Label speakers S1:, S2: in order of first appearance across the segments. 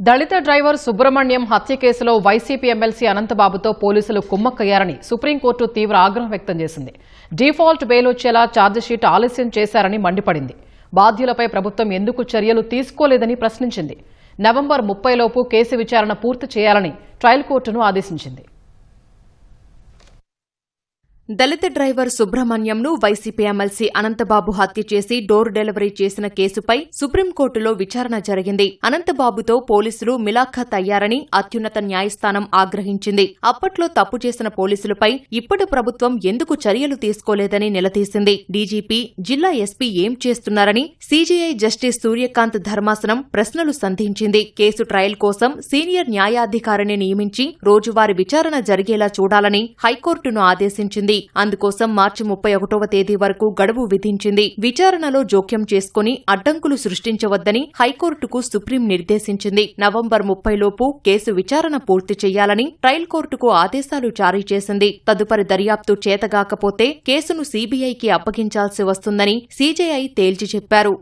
S1: దళిత driver Subrahmanyam హత్య కేసులో YCP MLC అనంతబాబుతో పోలీసులు కుమ్మక్కయ్యారని సుప్రీంకోర్టు తీవ్ర ఆగ్రహం వ్యక్తం చేసింది. డిఫాల్ట్ బెయిల్ వచ్చేలా ఛార్జిషీట్ ఆలస్యం చేశారని మండిపడింది. బాధ్యులపై ప్రభుత్వం ఎందుకు చర్యలు తీసుకోలేదని ప్రశ్నించింది. నవంబర్ ముప్పైలోపు కేసు విచారణ పూర్తి చేయాలని ట్రయల్ కోర్టును ఆదేశించింది.
S2: దళిత డ్రైవర్ సుబ్రహ్మణ్యంను వైసీపీ ఎమ్మెల్సీ అనంతబాబు హత్య చేసి డోర్ డెలివరీ చేసిన కేసుపై సుప్రీంకోర్టులో విచారణ జరిగింది. అనంతబాబుతో పోలీసులు మిలాఖత్ అయ్యారని అత్యున్నత న్యాయస్థానం ఆగ్రహించింది. అప్పట్లో తప్పు చేసిన పోలీసులపై ఇప్పటి ప్రభుత్వం ఎందుకు చర్యలు తీసుకోలేదని నిలదీసింది. డీజీపీ జిల్లా ఎస్పీ ఏం చేస్తున్నారని సీజీఐ జస్టిస్ సూర్యకాంత్ ధర్మాసనం ప్రశ్నలు సంధించింది. కేసు ట్రయల్ కోసం సీనియర్ న్యాయాధికారిని నియమించి రోజువారీ విచారణ జరిగేలా చూడాలని హైకోర్టును ఆదేశించింది. అందుకోసం మార్చి ముప్పై ఒకటవ తేదీ వరకు గడువు విధించింది. విచారణలో జోక్యం చేసుకుని అడ్డంకులు సృష్టించవద్దని హైకోర్టుకు సుప్రీం నిర్దేశించింది. నవంబర్ ముప్పైలోపు కేసు విచారణ పూర్తి చేయాలని ట్రయల్ కోర్టుకు ఆదేశాలు జారీ చేసింది. తదుపరి దర్యాప్తు చేతగాకపోతే కేసును సీబీఐకి అప్పగించాల్సి వస్తుందని సీజేఐ తేల్చి చెప్పారు.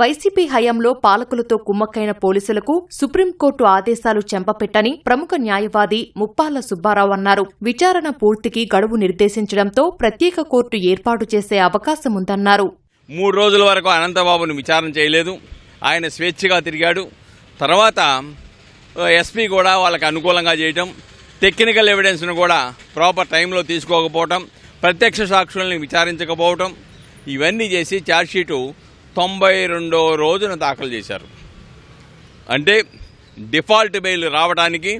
S2: వైసీపీ హయాంలో పాలకులతో కుమ్మక్కైన పోలీసులకు సుప్రీంకోర్టు ఆదేశాలు చెంపపెట్టని ప్రముఖ న్యాయవాది ముప్పాల సుబ్బారావు అన్నారు. విచారణ పూర్తికి గడువు నిర్దేశించడంతో ప్రత్యేక కోర్టు ఏర్పాటు చేసే అవకాశం ఉందన్నారు
S3: మూడు రోజుల వరకు అనంతబాబును విచారణ చేయలేదు. ఆయన స్వేచ్ఛగా తిరిగాడు. తర్వాత ఎస్పీ కూడా వాళ్ళకి అనుకూలంగా చేయటం టెక్నికల్ ఎవిడెన్స్ను కూడా ప్రాపర్ టైంలో తీసుకోకపోవటం ప్రత్యక్ష సాక్షుల్ని విచారించకపోవటం ఇవన్నీ చేసి ఛార్జ్షీటు తొంభై రెండో రోజున దాఖలు చేశారు. అంటే డిఫాల్ట్ బెయిల్ రావడానికి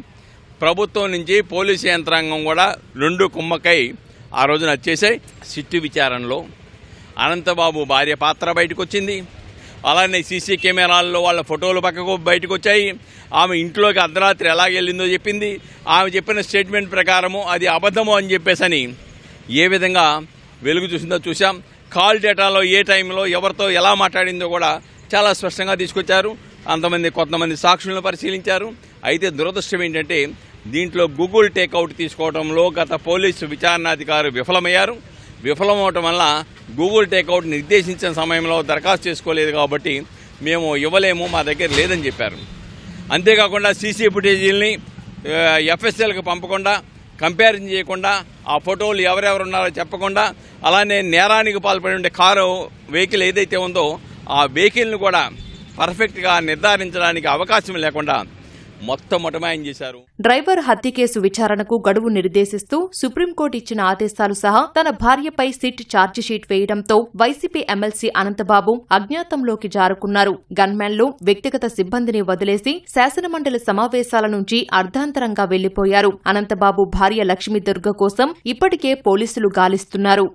S3: ప్రభుత్వం నుంచి పోలీసు యంత్రాంగం కూడా రెండు కుమ్మకై ఆ రోజున వచ్చేసాయి. సిట్టు విచారణలో అనంతబాబు భార్య పాత్ర బయటకు వచ్చింది అలానే సీసీ కెమెరాల్లో వాళ్ళ ఫోటోలు పక్కకు బయటకు వచ్చాయి ఆమె ఇంట్లోకి అర్ధరాత్రి ఎలా వెళ్ళిందో చెప్పింది. ఆమె చెప్పిన స్టేట్మెంట్ ప్రకారము అది అబద్ధము అని చెప్పేసని ఏ విధంగా వెలుగు చూసిందో చూసాం కాల్ డేటాలో ఏ టైంలో ఎవరితో ఎలా మాట్లాడిందో కూడా చాలా స్పష్టంగా తీసుకొచ్చారు. అంతమంది కొంతమంది సాక్షులను పరిశీలించారు. అయితే దురదృష్టం ఏంటంటే దీంట్లో గూగుల్ టేక్అవుట్ తీసుకోవడంలో గత పోలీసు విచారణాధికారు విఫలమయ్యారు. విఫలమవటం వల్ల గూగుల్ టేక్అవుట్ నిర్దేశించిన సమయంలో దరఖాస్తు చేసుకోలేదు కాబట్టి మేము ఇవ్వలేము మా దగ్గర లేదని చెప్పారు. అంతేకాకుండా సీసీ ఫుటేజీల్ని ఎఫ్ఎస్ఎల్కి పంపకుండా కంపారిజన్ చేయకుండా ఆ ఫోటోలు ఎవరెవరు ఉన్నారో చెప్పకుండా అలానే నేరానికి పాల్పడి ఉండే కారు వెహికల్ ఏదైతే ఉందో ఆ వెహికల్ని కూడా పర్ఫెక్ట్గా నిర్ధారించడానికి అవకాశం లేకుండా మొత్తం చేశారు.
S2: డ్రైవర్ హత్య కేసు విచారణకు గడువు నిర్దేశిస్తూ సుప్రీంకోర్టు ఇచ్చిన ఆదేశాలు సహా తన భార్యపై సిట్ ఛార్జిషీట్ వేయడంతో వైసీపీ ఎమ్మెల్సీ అనంతబాబు అజ్ఞాతంలోకి జారుకున్నారు. గన్మెన్లు వ్యక్తిగత సిబ్బందిని వదిలేసి శాసనమండలి సమావేశాల నుంచి అర్ధాంతరంగా వెళ్ళిపోయారు. అనంతబాబు భార్య లక్ష్మీ దుర్గ కోసం ఇప్పటికే పోలీసులు గాలిస్తున్నారు.